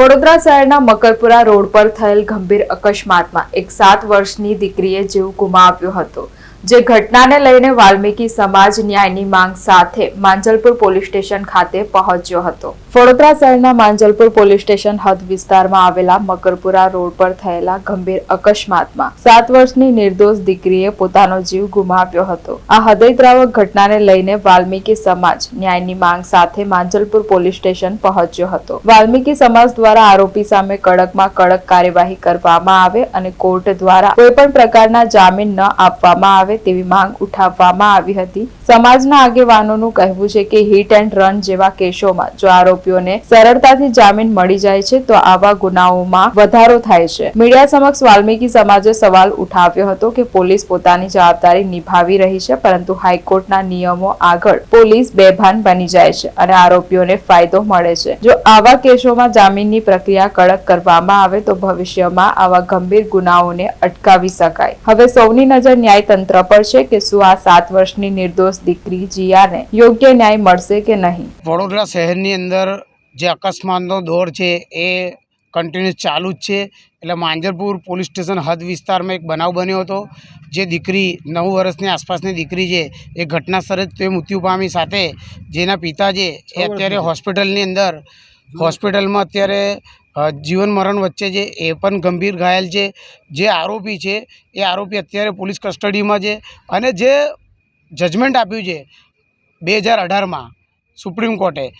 વડોદરા શહેરના મકરપુરા રોડ પર થયેલ ગંભીર અકસ્માતમાં એક સાત વર્ષની દીકરીએ જીવ ગુમાવ્યો હતો. જે ઘટનાને લઈને વાલ્મીકી સમાજ ન્યાયની માંગ સાથે માંજલપુર પોલીસ સ્ટેશન ખાતે પહોંચ્યો હતો. વડોદરા શહેરના માંજલપુર પોલીસ સ્ટેશન હદ વિસ્તારમાં આવેલા મકરપુરા રોડ પર થયેલા ગંભીર અકસ્માતમાં સાત વર્ષની નિર્દોષ દીકરીએ પોતાનો જીવ ગુમાવ્યો હતો. આ હૃદયદ્રાવક ઘટનાને લઈને વાલ્મીકી સમાજ ન્યાયની માંગ સાથે માંજલપુર પોલીસ સ્ટેશન પહોંચ્યો હતો. વાલ્મીકી સમાજ દ્વારા આરોપી સામે કડકમાં કડક કાર્યવાહી કરવામાં આવે અને કોર્ટ દ્વારા કોઈ પણ પ્રકારના જામીન ન આપવામાં આવે તેવી માંગ ઉઠાવવામાં આવી હતી. સમાજના આગેવાનોનું કહેવું છે કે હિટ એન્ડ રન જેવા કેસોમાં જો આરોપીઓને સરળતાથી જામીન મળી જાય છે, તો આવા ગુનાઓમાં વધારો થાય છે. મીડિયા સમક્ષ વાલ્મીકી સમાજે સવાલ ઉઠાવ્યો હતો કે પોલીસ પોતાની જવાબદારી નિભાવી રહી છે, પરંતુ હાઈકોર્ટના નિયમો આગળ પોલીસ બેભાન બની જાય છે અને આરોપીઓને ફાયદો મળે છે. જો આવા કેસોમાં જામીનની પ્રક્રિયા કડક કરવામાં આવે, તો ભવિષ્યમાં આવા ગંભીર ગુનાઓને અટકાવી શકાય. હવે સૌની નજર ન્યાયતંત્ર પર છે કે શું આ સાત વર્ષની નિર્દોષ દીકરી જીયાને યોગ્ય ન્યાય મળશે કે નહીં? વડોદરા શહેરની અંદર જે અકસ્માતનો દોર છે એ કન્ટિન્યુઅસ ચાલુ જ છે. એટલે માંજરપુર પોલીસ સ્ટેશન હદ વિસ્તારમાં એક બનાવ બન્યો હતો જે દીકરી નવ વર્ષની આસપાસની દીકરી છે એ ઘટના સ્થળે જ તે મૃત્યુ પામી સાથે જેના પિતા છે એ અત્યારે હોસ્પિટલની અંદર હોસ્પિટલમાં અત્યારે જીવન મરણ વચ્ચે છે એ પણ ગંભીર ઘાયલ છે, જે આરોપી છે, એ આરોપી અત્યારે પોલીસ કસ્ટડીમાં છે અને જે જજમેન્ટ આપ્યું છે બે હજાર અઢારમાં સુપ્રીમ કોર્ટે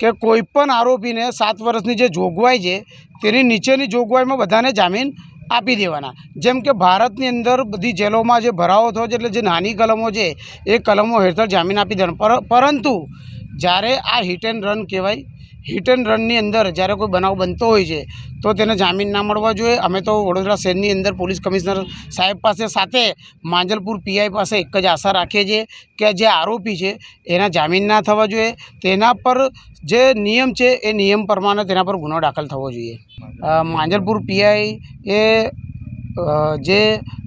કે કોઈ પણ આરોપીને સાત વર્ષની જે જોગવાઈ છે, તેની નીચેની જોગવાઈમાં બધાને જામીન આપી દેવાના. જેમ કે ભારતની અંદર બધી જેલોમાં જે ભરાવો થયો છે, એટલે જે નાની કલમો છે, એ કલમો હેઠળ જામીન આપી દેવાના. પરંતુ જ્યારે આ હિટ એન્ડ રન કહેવાય હિટ એન્ડ રનની અંદર જ્યારે કોઈ બનાવ બનતો હોય છે, તો તેને જામીન ના મળવા જોઈએ. અમે તો વડોદરા શહેરની અંદર પોલીસ કમિશનર સાહેબ પાસે સાથે માંજલપુર પીઆઈ પાસે એક જ આશા રાખીએ છીએ કે જે આરોપી છે, એના જામીન ના થવા જોઈએ. તેના પર જે નિયમ છે, એ નિયમ પ્રમાણે તેના પર ગુનો દાખલ થવો જોઈએ. માંજલપુર પીઆઈ એ જે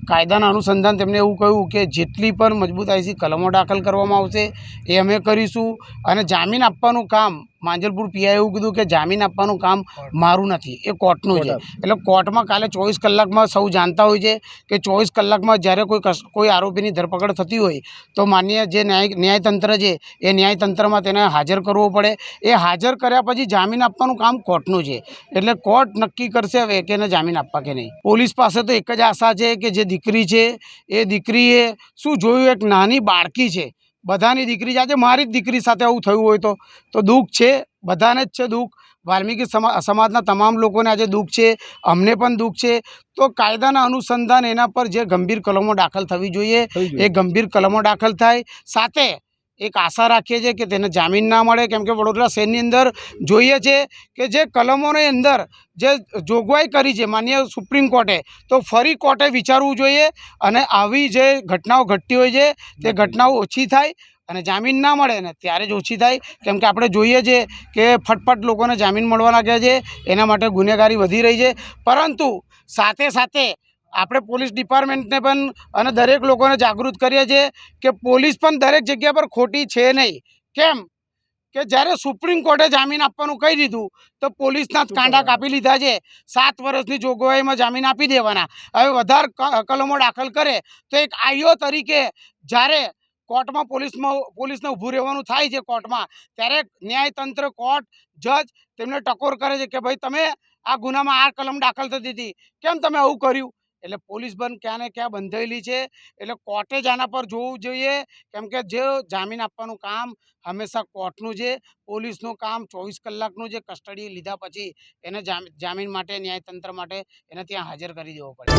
કાયદાના અનુસંધાન તેમણે એવું કહ્યું કે જેટલી પણ મજબૂતાઈથી કલમો દાખલ કરવામાં આવશે, એ અમે કરીશું અને જામીન આપવાનું કામ માંજલપુર પીઆઈ એવું કીધું કે જામીન આપવાનું કામ મારું નથી એ કોર્ટનું છે. એટલે કોર્ટમાં કાલે ચોવીસ કલાકમાં સૌ જાણતા હોય છે કે ચોવીસ કલાકમાં જ્યારે કોઈ કોઈ આરોપીની ધરપકડ થતી હોય તો માન્ય જે ન્યાય ન્યાયતંત્ર છે એ ન્યાયતંત્રમાં તેને હાજર કરવો પડે. એ હાજર કર્યા પછી જામીન આપવાનું કામ કોર્ટનું છે. એટલે કોર્ટ નક્કી કરશે હવે કે એને જામીન આપવા કે નહીં. પોલીસ પાસે તો એક જ આશા છે કે જે દીકરી છે એ દીકરીએ શું જોયું? એક નાની બાળકી છે. બધાની દીકરી જાતે આજે મારી જ દીકરી સાથે આવું થયું હોય તો. તો દુઃખ છે બધાને જ છે દુઃખ. વાલ્મીકી સમા સમાજના તમામ લોકોને આજે દુઃખ છે અમને પણ દુઃખ છે. તો કાયદાના અનુસંધાન એના પર જે ગંભીર કલમો દાખલ થવી જોઈએ. એ ગંભીર કલમો દાખલ થાય. સાથે એક આશા રાખીએ છીએ કે તેને જામીન ના મળે. કેમ કે વડોદરા શહેરની અંદર જોઈએ છે કે જે કલમોની અંદર જે જોગવાઈ કરી છે, માન્ય સુપ્રીમ કોર્ટે, તો ફરી કોર્ટે વિચારવું જોઈએ અને આવી જે ઘટનાઓ ઘટતી હોય છે, તે ઘટનાઓ ઓછી થાય અને જામીન ના મળે ને ત્યારે જ ઓછી થાય. કેમ કે આપણે જોઈએ છે કે ફટફટ લોકોને જામીન મળવા લાગ્યા છે, એના માટે ગુનેગારી વધી રહી છે. પરંતુ સાથે સાથે આપણે પોલીસ ડિપાર્ટમેન્ટને પણ અને દરેક લોકોને જાગૃત કરીએ છીએ કે પોલીસ પણ દરેક જગ્યા પર ખોટી છે નહીં. કેમ? કે જ્યારે સુપ્રીમ કોર્ટે જામીન આપવાનું કહી દીધું તો પોલીસના જ કાંડા કાપી લીધા છે. સાત વર્ષની જોગવાઈમાં જામીન આપી દેવાના. હવે વધારે કલમો દાખલ કરે તો એક આઈઓ તરીકે જ્યારે કોર્ટમાં પોલીસમાં પોલીસને ઊભું રહેવાનું થાય છે કોર્ટમાં ત્યારે ન્યાયતંત્ર કોર્ટ જજ તેમને ટકોર કરે છે કે ભાઈ તમે આ ગુનામાં આ કલમ દાખલ થતી હતી કેમ તમે આવું કર્યું? એટલે પોલીસ પણ ક્યાં ને ક્યાં બંધાયેલી છે. એટલે કોર્ટે જ આના પર જોવું જોઈએ. કેમ કે જે જામીન આપવાનું કામ હંમેશા કોર્ટનું છે. પોલીસનું કામ ચોવીસ કલાકનું જે કસ્ટડી લીધા પછી એને જામીન માટે, ન્યાયતંત્ર માટે એને ત્યાં હાજર કરી દેવો પડે.